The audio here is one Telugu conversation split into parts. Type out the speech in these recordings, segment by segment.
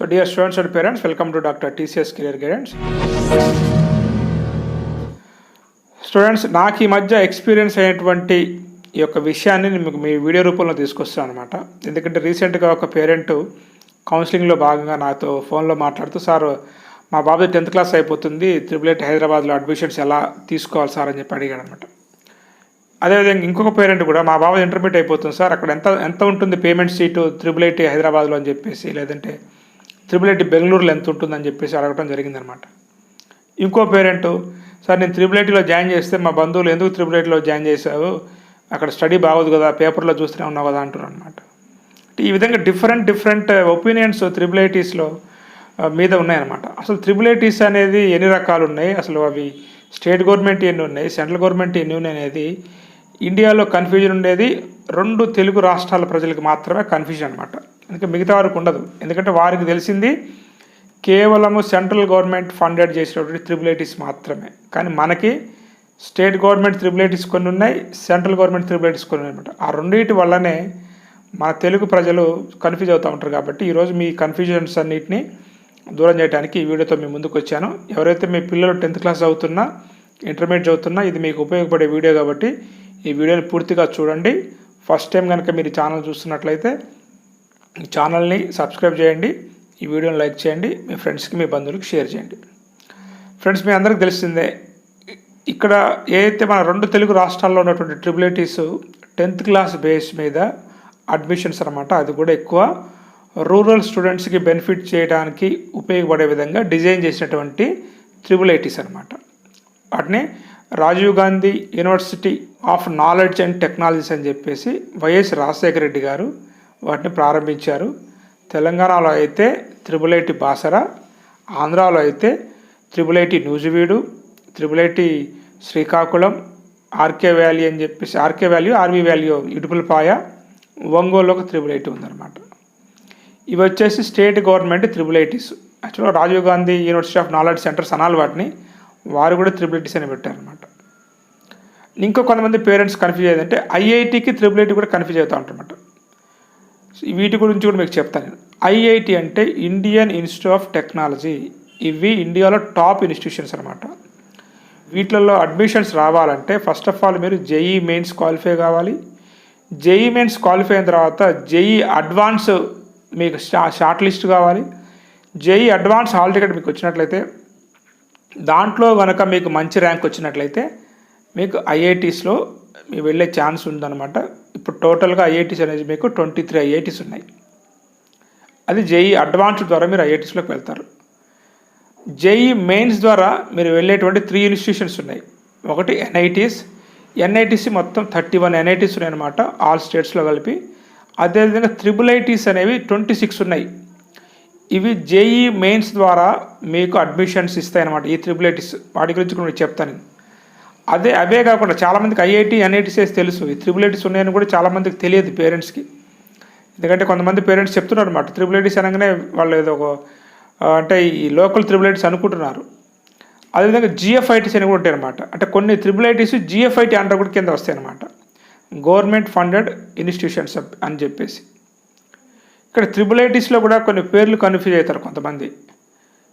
So dear students and parents welcome to doctor TCS career guidance students నాకు ఈ మధ్య ఎక్స్పీరియన్స్ అయినటువంటి ఈ యొక్క విషయాన్ని నేను మీకు మీ వీడియో రూపంలో తీసుకొస్తాను అనమాట ఎందుకంటే రీసెంట్గా ఒక పేరెంట్ కౌన్సిలింగ్లో భాగంగా నాతో ఫోన్లో మాట్లాడుతూ సార్ మా బాబు టెన్త్ క్లాస్ అయిపోతుంది త్రిబుల్ ఎయిట్ హైదరాబాద్లో అడ్మిషన్స్ ఎలా తీసుకోవాలి సార్? అని చెప్పి అడిగాడు అనమాట అదేవిధంగా ఇంకొక పేరెంట్ కూడా మా బాబు ఇంటర్మీడియట్ అయిపోతుంది సార్ అక్కడ ఎంత ఎంత ఉంటుంది పేమెంట్ సీటు త్రిబుల్ ఎయిట్ హైదరాబాద్లో? అని చెప్పేసి లేదంటే త్రిబుల్ ఐటీ బెంగళూరులో ఎంత ఉంటుందని చెప్పేసి అడగడం జరిగిందనమాట. ఇంకో పేరెంట్ సార్ నేను త్రిబుల్ ఎయిట్లో జాయిన్ చేస్తే మా బంధువులు ఎందుకు త్రిబుల్ ఐటీలో జాయిన్ చేశావు? అక్కడ స్టడీ బాగోదు కదా పేపర్లో చూస్తూనే ఉన్నావు కదా అంటున్నారు అనమాట ఈ విధంగా డిఫరెంట్ డిఫరెంట్ ఒపీనియన్స్ త్రిబుల్ ఐటీస్లో మీద ఉన్నాయన్నమాట అసలు త్రిబుల్ ఐటీస్ అనేది ఎన్ని రకాలు ఉన్నాయి? అసలు అవి స్టేట్ గవర్నమెంట్ ఎన్ని ఉన్నాయి? సెంట్రల్ గవర్నమెంట్ ఎన్ని ఉన్నాయి అనేది ఇండియాలో కన్ఫ్యూజన్ ఉండేది. రెండు తెలుగు రాష్ట్రాల ప్రజలకు మాత్రమే కన్ఫ్యూజన్ అనమాట. అందుకే మిగతా వారికి ఉండదు. ఎందుకంటే వారికి తెలిసింది కేవలము సెంట్రల్ గవర్నమెంట్ ఫండెడ్ చేసినటువంటి త్రిబులైటిస్ మాత్రమే. కానీ మనకి స్టేట్ గవర్నమెంట్ త్రిబులైటిస్ కొన్ని ఉన్నాయి సెంట్రల్ గవర్నమెంట్ త్రిబులైటిస్ కొన్ని ఉన్నాయి అనమాట ఆ రెండింటి వల్లనే మన తెలుగు ప్రజలు కన్ఫ్యూజ్ అవుతూ ఉంటారు కాబట్టి ఈరోజు మీ కన్ఫ్యూజన్స్ అన్నిటిని దూరం చేయడానికి ఈ వీడియోతో మీ ముందుకు వచ్చాను. ఎవరైతే మీ పిల్లలు టెన్త్ క్లాస్ చదువుతున్నా ఇంటర్మీడియట్ చదువుతున్నా ఇది మీకు ఉపయోగపడే వీడియో కాబట్టి ఈ వీడియోని పూర్తిగా చూడండి. ఫస్ట్ టైం కనుక మీరు ఛానల్ చూస్తున్నట్లయితే ఛానల్ని సబ్స్క్రైబ్ చేయండి ఈ వీడియోని లైక్ చేయండి మీ ఫ్రెండ్స్కి మీ బంధువులకు షేర్ చేయండి. ఫ్రెండ్స్ మీ అందరికి తెలిసిందే ఇక్కడ ఏదైతే మన రెండు తెలుగు రాష్ట్రాల్లో ఉన్నటువంటి triple ITs tenth class base మీద అడ్మిషన్స్ అనమాట అది కూడా ఎక్కువ. రూరల్ స్టూడెంట్స్కి బెనిఫిట్ చేయడానికి ఉపయోగపడే విధంగా డిజైన్ చేసినటువంటి త్రిబుల్ ఐటీస్ అనమాట వాటిని Rajiv Gandhi university of knowledge and technologies అని చెప్పేసి వైఎస్ రాజశేఖర రెడ్డి గారు వాటిని ప్రారంభించారు. తెలంగాణలో అయితే త్రిబుల్ ఐటి బాసర ఆంధ్రాలో అయితే triple IT Nuzvid triple IT Srikakulam RK valley అని చెప్పేసి RK valley RV valley Idupulapaya ఒంగోలులో ఒక త్రిబుల్ ఐటీ ఉందన్నమాట. ఇవి వచ్చేసి స్టేట్ గవర్నమెంట్ త్రిబుల్ ఐటీస్ యాక్చువల్గా Rajiv Gandhi university of knowledge centres అనాలి వాటిని. వారు కూడా త్రిబుల్ ఐటీస్ అని పెట్టారనమాట ఇంకో కొంతమంది పేరెంట్స్ కన్ఫ్యూజ్ అయ్యేదంటే ఐఐటికి త్రిబుల్ ఐటీ కూడా కన్ఫ్యూజ్ అవుతూ ఉంటారన్నమాట వీటి గురించి కూడా మీకు చెప్తాను నేను. ఐఐటి అంటే ఇండియన్ ఇన్స్టిట్యూట్ ఆఫ్ టెక్నాలజీ. ఇవి ఇండియాలో టాప్ ఇన్స్టిట్యూషన్స్ అనమాట వీటిలలో అడ్మిషన్స్ రావాలంటే ఫస్ట్ ఆఫ్ ఆల్ మీరు జేఈ మెయిన్స్ క్వాలిఫై కావాలి. జేఈ మెయిన్స్ క్వాలిఫై అయిన తర్వాత జేఈ అడ్వాన్స్ మీకు షార్ట్ లిస్ట్ కావాలి. జేఈ అడ్వాన్స్ హాల్ టికెట్ మీకు వచ్చినట్లయితే దాంట్లో కనుక మీకు మంచి ర్యాంక్ వచ్చినట్లయితే మీకు ఐఐటీస్లో మీ వెళ్ళే ఛాన్స్ ఉందన్నమాట. ఇప్పుడు టోటల్గా ఐఐటీస్ అనేది మీకు ట్వంటీ త్రీ ఐఐటీస్ ఉన్నాయి. అది జేఈ అడ్వాన్స్ ద్వారా మీరు ఐఐటీస్లోకి వెళ్తారు. జేఈ మెయిన్స్ ద్వారా మీరు వెళ్ళేటువంటి త్రీ ఇన్స్టిట్యూషన్స్ ఉన్నాయి. ఒకటి ఎన్ఐటీస్. ఎన్ఐటీసీ మొత్తం థర్టీ వన్ ఎన్ఐటీస్ ఉన్నాయన్నమాట ఆల్ స్టేట్స్లో కలిపి. అదేవిధంగా త్రిబుల్ ఐటీస్ అనేవి ట్వంటీ సిక్స్ ఉన్నాయి. ఇవి జేఈ మెయిన్స్ ద్వారా మీకు అడ్మిషన్స్ ఇస్తాయన్నమాట ఈ త్రిబుల్ ఐటీస్. వాటి గురించి కూడా మీకు చెప్తాను అదే అవే కాకుండా చాలామందికి ఐఐటి ఎన్ఐటిసిఎస్ తెలుసు. ఈ త్రిబుల్ ఐటీస్ ఉన్నాయని కూడా చాలామందికి తెలియదు పేరెంట్స్కి. ఎందుకంటే కొంతమంది పేరెంట్స్ చెప్తున్నారు అనమాట త్రిబుల్ ఐటీస్ అనగానే వాళ్ళు ఏదో ఒక అంటే ఈ లోకల్ త్రిబుల్ ఐటీస్ అనుకుంటున్నారు. అదేవిధంగా జిఎఫ్ఐటీస్ అని కూడా ఉంటాయి అనమాట అంటే కొన్ని త్రిబుల్ ఐటీస్ జిఎఫ్ఐటీ అంటారు కూడా కింద వస్తాయి అనమాట గవర్నమెంట్ ఫండెడ్ ఇన్స్టిట్యూషన్స్ అని చెప్పేసి. ఇక్కడ త్రిబుల్ ఐటీస్లో కూడా కొన్ని పేర్లు కన్ఫ్యూజ్ అవుతారు కొంతమంది.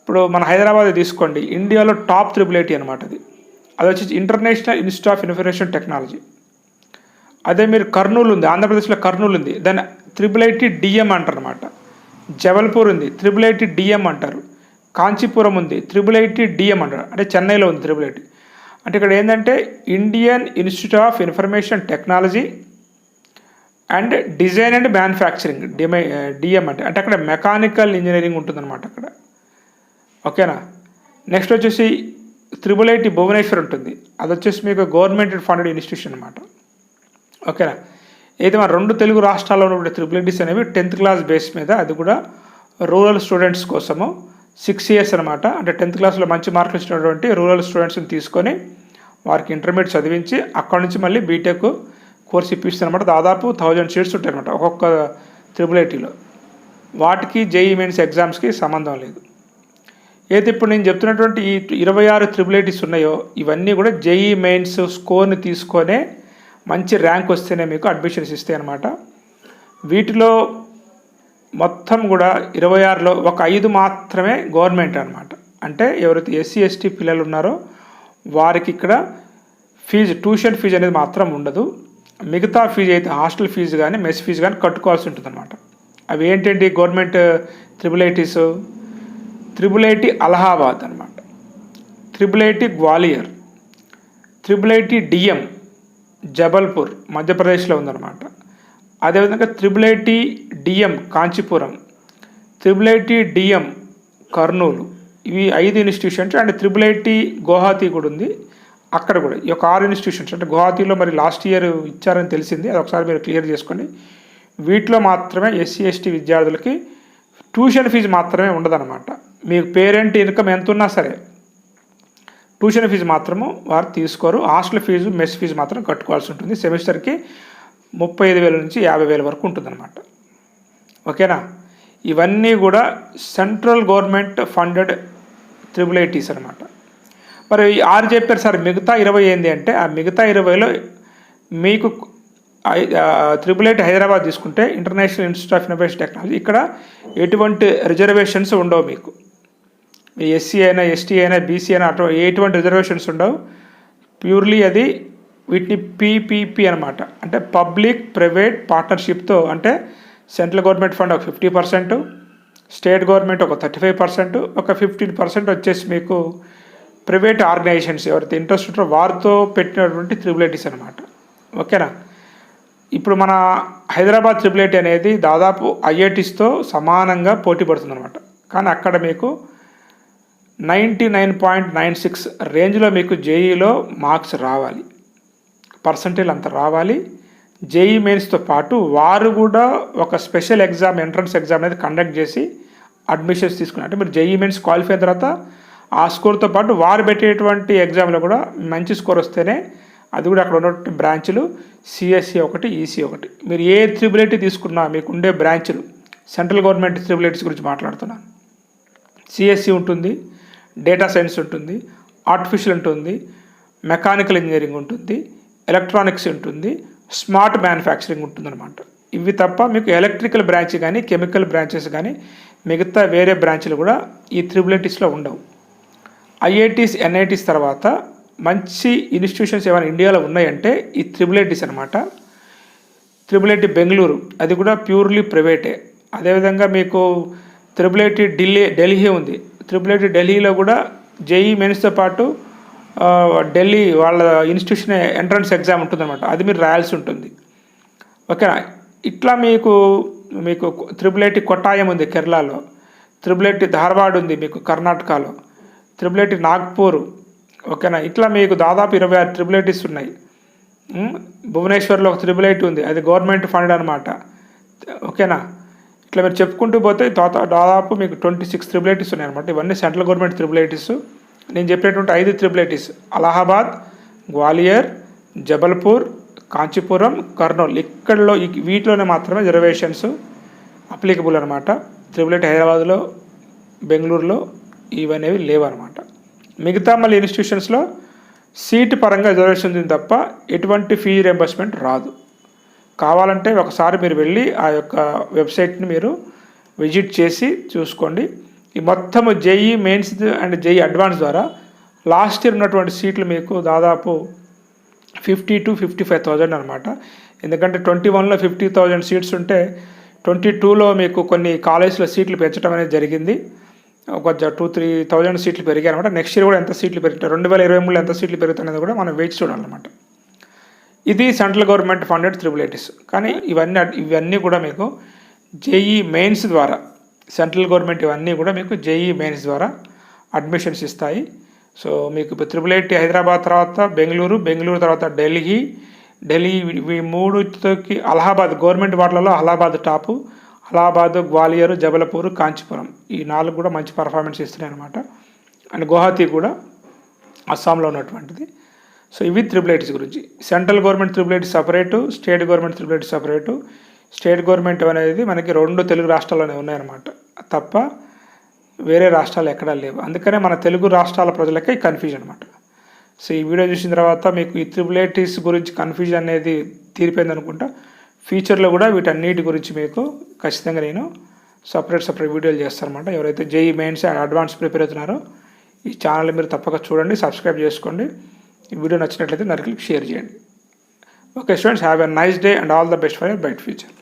ఇప్పుడు మన హైదరాబాద్ తీసుకోండి. ఇండియాలో టాప్ త్రిబుల్ ఐటీ అనమాట అది. అది వచ్చేసి international institute of information technology అదే మీరు కర్నూలు ఉంది ఆంధ్రప్రదేశ్లో కర్నూలు ఉంది దాన్ని త్రిబుల్ ఐటీ డిఎం అంటారు అనమాట జబల్పూర్ ఉంది త్రిబుల్ ఐటీ డిఎం అంటారు. కాంచీపురం ఉంది త్రిబుల్ ఐటీ డిఎం అంటారు. అంటే చెన్నైలో ఉంది త్రిబుల్ ఐటీ అంటే ఇక్కడ ఏంటంటే Indian institute of information technology and design and manufacturing డిమై DM అంటే. అంటే అక్కడ మెకానికల్ ఇంజనీరింగ్ ఉంటుందన్నమాట అక్కడ. ఓకేనా నెక్స్ట్ వచ్చేసి త్రిబుల్ ఐటీ భువనేశ్వర్ ఉంటుంది. అది వచ్చేసి మీకు గవర్నమెంట్ ఫండెడ్ ఇన్స్టిట్యూషన్ అనమాట ఓకేనా అయితే మన రెండు తెలుగు రాష్ట్రాల్లో ఉన్నటువంటి త్రిబుల్ ఐటీస్ అనేవి టెన్త్ క్లాస్ బేస్ మీద అది కూడా రూరల్ స్టూడెంట్స్ కోసము సిక్స్ ఇయర్స్ అనమాట అంటే టెన్త్ క్లాస్లో మంచి మార్కులు ఇచ్చినటువంటి రూరల్ స్టూడెంట్స్ని తీసుకొని వారికి ఇంటర్మీడియట్ చదివించి అక్కడ నుంచి మళ్ళీ బీటెక్ కోర్స్ ఇప్పిస్తారనమాట దాదాపు థౌజండ్ సీట్స్ ఉంటాయి అనమాట ఒక్కొక్క త్రిబుల్ ఐటీలో వాటికి జేఈ మెయిన్స్ ఎగ్జామ్స్కి సంబంధం లేదు. ఏది ఇప్పుడు నేను చెప్తున్నటువంటి ఈ ఇరవై ఆరు త్రిబులేటీస్ ఉన్నాయో ఇవన్నీ కూడా జేఈ మెయిన్స్ స్కోర్ని తీసుకొనే మంచి ర్యాంక్ వస్తేనే మీకు అడ్మిషన్స్ ఇస్తాయి అనమాట వీటిలో మొత్తం కూడా ఇరవై ఆరులో ఒక ఐదు మాత్రమే గవర్నమెంట్ అనమాట అంటే ఎవరైతే ఎస్సీ ఎస్టీ పిల్లలు ఉన్నారో వారికి ఇక్కడ ఫీజు ట్యూషన్ ఫీజు అనేది మాత్రం ఉండదు. మిగతా ఫీజు అయితే హాస్టల్ ఫీజు కానీ మెస్ ఫీజు కానీ కట్టుకోవాల్సి ఉంటుంది అనమాట అవి ఏంటండి government triple ITs triple IT Allahabad అనమాట triple IT Gwalior triple IT DM Jabalpur మధ్యప్రదేశ్లో ఉందన్నమాట. అదేవిధంగా triple IT DM Kancheepuram triple IT DM Kurnool ఇవి ఐదు institutions and triple IT Guwahati కూడా ఉంది. అక్కడ కూడా ఈ యొక్క ఆరు ఇన్స్టిట్యూషన్స్ అంటే గువాహతిలో మరి లాస్ట్ ఇయర్ ఇచ్చారని తెలిసింది. అది ఒకసారి మీరు క్లియర్ చేసుకోండి వీటిలో మాత్రమే ఎస్సీ ఎస్టీ విద్యార్థులకి ట్యూషన్ ఫీజు మాత్రమే ఉండదన్నమాట. మీకు పేరెంట్ ఇన్కమ్ ఎంత ఉన్నా సరే ట్యూషన్ ఫీజు మాత్రము వారు తీసుకోరు. హాస్టల్ ఫీజు మెస్ ఫీజు మాత్రం కట్టుకోవాల్సి ఉంటుంది. సెమిస్టర్కి ముప్పై ఐదు వేల నుంచి యాభై వేల వరకు ఉంటుందన్నమాట. ఓకేనా? ఇవన్నీ కూడా central government funded triple ITs అనమాట మరి ఆరు చెప్పారు సార్ మిగతా ఇరవై ఏంది అంటే ఆ మిగతా ఇరవైలో మీకు త్రిబుల్ ఐటీ హైదరాబాద్ తీసుకుంటే international institute of innovation technology ఇక్కడ ఎటువంటి రిజర్వేషన్స్ ఉండవు మీకు. ఎస్సీ అయినా ఎస్టీ అయినా బీసీ అయినా అటు ఎటువంటి రిజర్వేషన్స్ ఉండవు. ప్యూర్లీ అది వీటిని పీపీపీ అనమాట అంటే పబ్లిక్ ప్రైవేట్ పార్ట్నర్షిప్తో అంటే సెంట్రల్ గవర్నమెంట్ ఫండ్ ఒక ఫిఫ్టీ పర్సెంట్ స్టేట్ గవర్నమెంట్ ఒక థర్టీ ఫైవ్ పర్సెంట్ ఒక ఫిఫ్టీన్ పర్సెంట్ వచ్చేసి మీకు ప్రైవేట్ ఆర్గనైజేషన్స్ ఎవరైతే ఇంట్రెస్ట్ ఉంటారో వారితో పెట్టినటువంటి త్రిబులేటీస్ అనమాట ఓకేనా? ఇప్పుడు మన హైదరాబాద్ త్రిబులేటీ అనేది దాదాపు ఐఐటీస్తో సమానంగా పోటీ పడుతుంది అనమాట కానీ అక్కడ మీకు ninety nine point nine six రేంజ్లో మీకు జేఈలో మార్క్స్ రావాలి. పర్సంటేజ్ అంత రావాలి. జేఈ మెయిన్స్తో పాటు వారు కూడా ఒక స్పెషల్ ఎగ్జామ్ ఎంట్రన్స్ ఎగ్జామ్ అనేది కండక్ట్ చేసి అడ్మిషన్స్ తీసుకున్నారు. అంటే మీరు జేఈ మెయిన్స్ క్వాలిఫై అయిన తర్వాత ఆ స్కోర్తో పాటు వారు పెట్టేటువంటి ఎగ్జామ్లో కూడా మంచి స్కోర్ వస్తేనే అది కూడా అక్కడ ఉన్నటువంటి బ్రాంచ్లు సిఎస్సి ఒకటి ఈసీ ఒకటి. మీరు ఏ త్రిబులేటీ తీసుకున్నా మీకు ఉండే బ్రాంచ్లు సెంట్రల్ గవర్నమెంట్ త్రిబులేటీస్ గురించి మాట్లాడుతున్నాను. సిఎస్సి ఉంటుంది. డేటా సైన్స్ ఉంటుంది ఆర్టిఫిషియల్ ఉంటుంది మెకానికల్ ఇంజనీరింగ్ ఉంటుంది ఎలక్ట్రానిక్స్ ఉంటుంది స్మార్ట్ మ్యానుఫ్యాక్చరింగ్ ఉంటుందన్నమాట. ఇవి తప్ప మీకు ఎలక్ట్రికల్ బ్రాంచ్ కానీ కెమికల్ బ్రాంచెస్ కానీ మిగతా వేరే బ్రాంచ్లు కూడా ఈ త్రిబులైటీస్లో ఉండవు. ఐఐటీస్ ఎన్ఐటీస్ తర్వాత మంచి ఇన్స్టిట్యూషన్స్ ఏమైనా ఇండియాలో ఉన్నాయంటే ఈ త్రిబులైటీస్ అనమాట త్రిబులైటీ బెంగళూరు అది కూడా ప్యూర్లీ ప్రైవేటే. అదేవిధంగా మీకు త్రిబులైటీ ఢిల్లీ ఢిల్లీ ఉంది. త్రిబులైటీ ఢిల్లీలో కూడా జేఈ మెయిన్స్తో పాటు ఢిల్లీ వాళ్ళ ఇన్స్టిట్యూషన్ ఎంట్రన్స్ ఎగ్జామ్ ఉంటుందన్నమాట. అది మీరు రాయాల్సి ఉంటుంది. ఓకేనా? ఇట్లా మీకు మీకు త్రిబుల్ ఐటీ కొట్టాయం ఉంది కేరళలో. త్రిబుల్ ఐటీ ధార్వాడ్ ఉంది మీకు కర్ణాటకలో. Triple IT Nagpur. ఓకేనా? ఇట్లా మీకు దాదాపు ఇరవై ఆరు త్రిపుల్ ఐటీస్ ఉన్నాయి. భువనేశ్వర్లో ఒక త్రిపుల్ ఐటీ ఉంది. అది గవర్నమెంట్ ఫండ్ అనమాట ఓకేనా? ఇట్లా మీరు చెప్పుకుంటూ పోతే దాదాపు మీకు ట్వంటీ సిక్స్ త్రిబుల్ ఉన్నాయి అనమాట ఇవన్నీ సెంట్రల్ గవర్నమెంట్ త్రిబుల్ ఐటీస్ నేను చెప్పేటువంటి ఐదు త్రిబుల్ ఐటీస్ అలహాబాద్ గ్వాలియర్ జబల్పూర్ కాంచీపురం కర్నూలు. ఇక్కడలో వీటిలోనే మాత్రమే రిజర్వేషన్స్ అప్లికబుల్ అనమాట త్రిబుల్ ఐటీ హైదరాబాద్లో బెంగళూరులో ఇవనేవి లేవన్నమాట. మిగతా మళ్ళీ ఇన్స్టిట్యూషన్స్లో సీటు పరంగా రిజర్వేషన్ ఉంది తప్ప ఎటువంటి ఫీ రియంబర్స్మెంట్ రాదు. కావాలంటే ఒకసారి మీరు వెళ్ళి ఆ యొక్క వెబ్సైట్ని మీరు విజిట్ చేసి చూసుకోండి. ఈ మొత్తం JEE mains and JEE advance ద్వారా లాస్ట్ ఇయర్ ఉన్నటువంటి సీట్లు మీకు దాదాపు fifty to fifty five thousand అనమాట ఎందుకంటే ట్వంటీ వన్లో ఫిఫ్టీ థౌజండ్ సీట్స్ ఉంటే ట్వంటీ టూలో మీకు కొన్ని కాలేజ్లో సీట్లు పెంచడం అనేది జరిగింది. ఒక టూ త్రీ థౌజండ్ సీట్లు పెరిగాయి అనమాట నెక్స్ట్ ఇయర్ కూడా ఎంత సీట్లు పెరుగుతాయి రెండు వేల ఇరవై మూడులో ఎంత సీట్లు పెరుగుతాయనేది కూడా మనం వెయిట్ చూడాలన్నమాట. ఇది సెంట్రల్ గవర్నమెంట్ ఫండెడ్ త్రిబుల్ కానీ ఇవన్నీ ఇవన్నీ కూడా మీకు జేఈ మెయిన్స్ ద్వారా సెంట్రల్ గవర్నమెంట్ ఇవన్నీ కూడా మీకు జేఈ మెయిన్స్ ద్వారా అడ్మిషన్స్ ఇస్తాయి. సో మీకు ఇప్పుడు త్రిబుల్ ఐటీ హైదరాబాద్ తర్వాత బెంగళూరు బెంగళూరు తర్వాత ఢిల్లీ ఢిల్లీ ఇవి- మూడుకి అలహాబాద్ గవర్నమెంట్ వాటిలలో అలహాబాద్ టాపు అలహాబాద్ గ్వాలియర్ జబల్పూర్ కాంచీపురం. ఈ నాలుగు కూడా మంచి పర్ఫార్మెన్స్ ఇస్తున్నాయి అనమాట అండ్ గువాహతి కూడా అస్సాంలో ఉన్నటువంటిది. సో ఇవి త్రిబుల్ గురించి. Central government triple separate state government triple separate. State government అనేది మనకి రెండు తెలుగు రాష్ట్రాల్లోనే ఉన్నాయన్నమాట. తప్ప వేరే రాష్ట్రాలు ఎక్కడా లేవు. అందుకనే మన తెలుగు రాష్ట్రాల ప్రజలకే కన్ఫ్యూజన్ అనమాట సో ఈ వీడియో చూసిన తర్వాత మీకు ఈ త్రిబులైటిస్ గురించి కన్ఫ్యూజన్ అనేది తీరిపోయింది అనుకుంటా. ఫ్యూచర్లో కూడా వీటన్నిటి గురించి మీకు ఖచ్చితంగా నేను సపరేట్ సపరేట్ వీడియోలు చేస్తానమాట ఎవరైతే JEE mains and advance prepare అవుతున్నారో ఈ ఛానల్ మీరు తప్పక చూడండి సబ్స్క్రైబ్ చేసుకోండి. ఈ వీడియో నచ్చినట్లయితే నరికి షేర్ చేయండి okay students have a nice day and all the best for your bright future